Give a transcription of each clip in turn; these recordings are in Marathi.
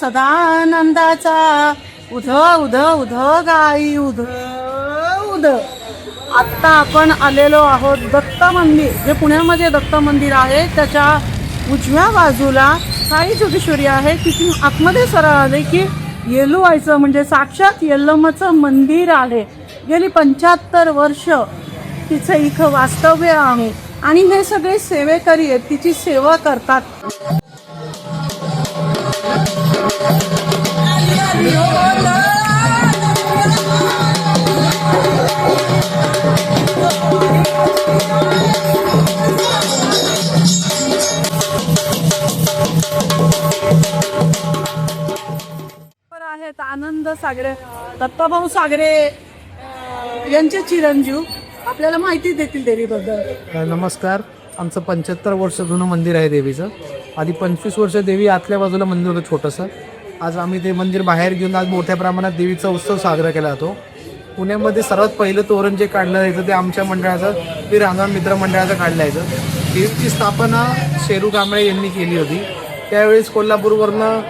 सदानंदाचा. उध उध उध गाई उध उध. आत्ता आपण आलेलो आहोत दत्त मंदिर. जे पुण्यामध्ये दत्त मंदिर आहे त्याच्या उजव्या बाजूला साई जोगेश्वरी आहे. तिथून आतमध्ये सरळ आले की येलुवायचं म्हणजे साक्षात येल्लमचं मंदिर आहे. गेली पंच्याहत्तर वर्ष तिचं इथं वास्तव्य आहे. आणि हे सगळे सेवेकरी आहेत तिची सेवा करतात. आनंद सागरे दत्ताभाऊ सागरे यांचे चिरंजीव. आपल्याला माहिती देतील देवीबद्दल. नमस्कार. आमचं पंच्याहत्तर वर्ष जुनं मंदिर आहे देवीचं. आधी पंचवीस वर्ष देवी आतल्या बाजूला मंदिर होतं छोटंसं. आज आम्ही ते मंदिर बाहेर घेऊन आज मोठ्या प्रमाणात देवीचा उत्सव साजरा केला जातो. पुण्यामध्ये सर्वात पहिलं तोरण जे काढलं जायचं ते आमच्या मंडळाचं ते रांगण मित्र मंडळाचं काढलं जायचं. देवीची स्थापना शेरू कांबळे यांनी केली होती. त्यावेळेस कोल्हापूरवरनं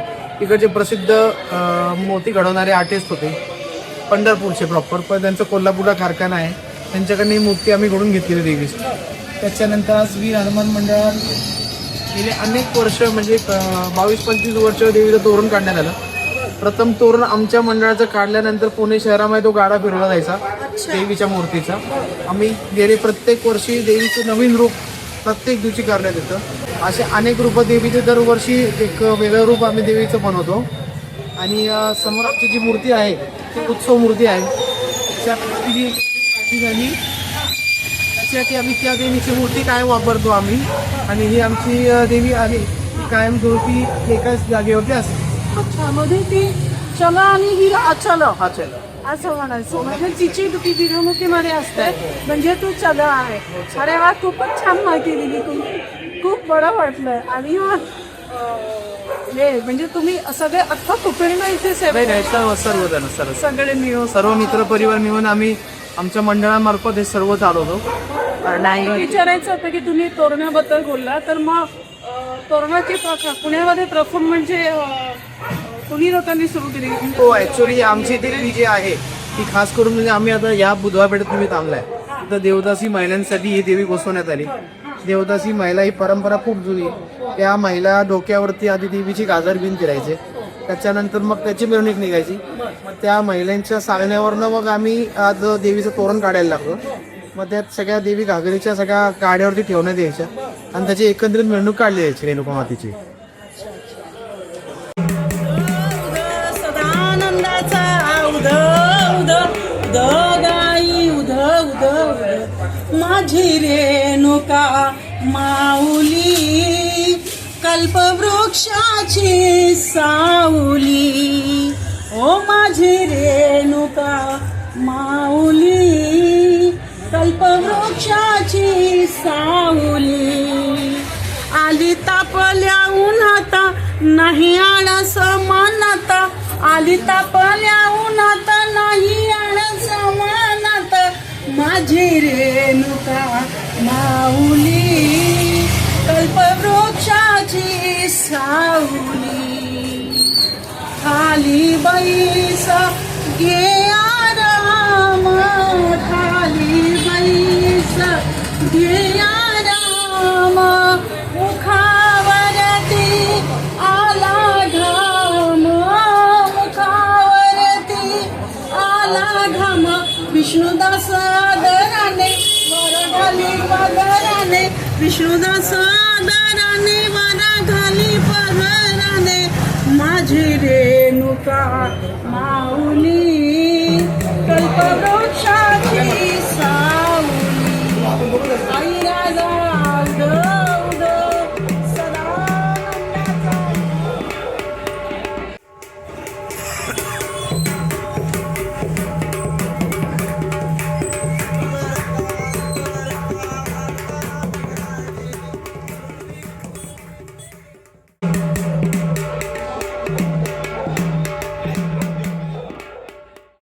इकडचे प्रसिद्ध मोती घडवणारे आर्टिस्ट होते. पंढरपूरचे प्रॉपर पण त्यांचं कोल्हापूरला कारखाना आहे. त्यांच्याकडनं ही मूर्ती आम्ही घडून घेतलेली देवीची. त्याच्यानंतर आज वीर हनुमान मंडळात गेले अनेक वर्ष म्हणजे बावीस पंचवीस वर्ष देवीचं तोरण काढण्यात आलं. प्रथम तोरण आमच्या मंडळाचं काढल्यानंतर पुणे शहरामध्ये तो गाडा फिरवला जायचा देवीच्या मूर्तीचा. आम्ही गेले प्रत्येक वर्षी देवीचं नवीन रूप प्रत्येक दिवशी करण्यात येतं. असे अनेक रूप देवीचे दरवर्षी एक वेगळं रूप आम्ही देवीचं बनवतो. आणि समोर आमची जी मूर्ती आहे ती उत्सव मूर्ती आहे. त्या मूर्तीची त्याच्यासाठी आम्ही त्या देवीची मूर्ती कायम वापरतो आम्ही? आणि ही आमची देवी आहे. कायम स्वरूपी एकाच जागेवरती असते. अच्छा मध्ये ती चला आणि ही अचल. हा चल असं म्हणायचं. म्हणजे तिची ती मिरवणुकीमध्ये असते. म्हणजे तू चल आहे. अरे वा खूपच छान माहिती दिली तुम्ही. खूप बरं वाटलं. आणि हे म्हणजे तुम्ही सगळे अख्खा कुपेरणा इथे सेवा नाही सर्व सर्वजण सर्व. सगळे मिळून. सर्व मित्र परिवार मिळून आम्ही आमच्या मंडळामार्फत हे सर्व चालवतो. नाही. विचारायचं होतं की तुम्ही तोरणाबद्दल बोलला तर मग तोरणाची प्रथा पुण्यामध्ये प्रथम म्हणजे कुणी लोकांनी सुरू केली? हो ऍक्च्युली आमची देवी जी आहे. ती खास करून म्हणजे आम्ही आता या बुधवार पेठेत तुम्ही थांबलाय. तर देवदासी महिलांसाठी ही देवी बसवण्यात आली. देवदासी महिला ही परंपरा खूप जुनी. आहे. त्या महिला डोक्यावरती आधी देवीची गाजर घेऊन फिरायचे त्याच्यानंतर मग त्याची मिरवणूक निघायची. मग त्या महिलांच्या सांगण्यावरनं मग आम्ही आज देवीचं तोरण काढायला लागलो. मग त्यात सगळ्या देवी घागरीच्या सगळ्या गाड्यावरती ठेवण्यात यायच्या. आणि त्याची एकंदरीत मिरवणूक काढली जायची रेणुका मातीची. गाई माझी रेणुका माऊली कल्पवृक्षाची सावली ओ माझी रेणुका मा आली तापल्या उन्हात नाही आळस मनात. आली तापल्या उन्हात नाही आळस मनात. माझी रेणुका माऊली कल्पवृक्षाची सावली. खाली बैस गे आराम खाली बैस घे विष्णुदास आदराने वर घाली पदराने माझी रेणुका माऊली कल्पना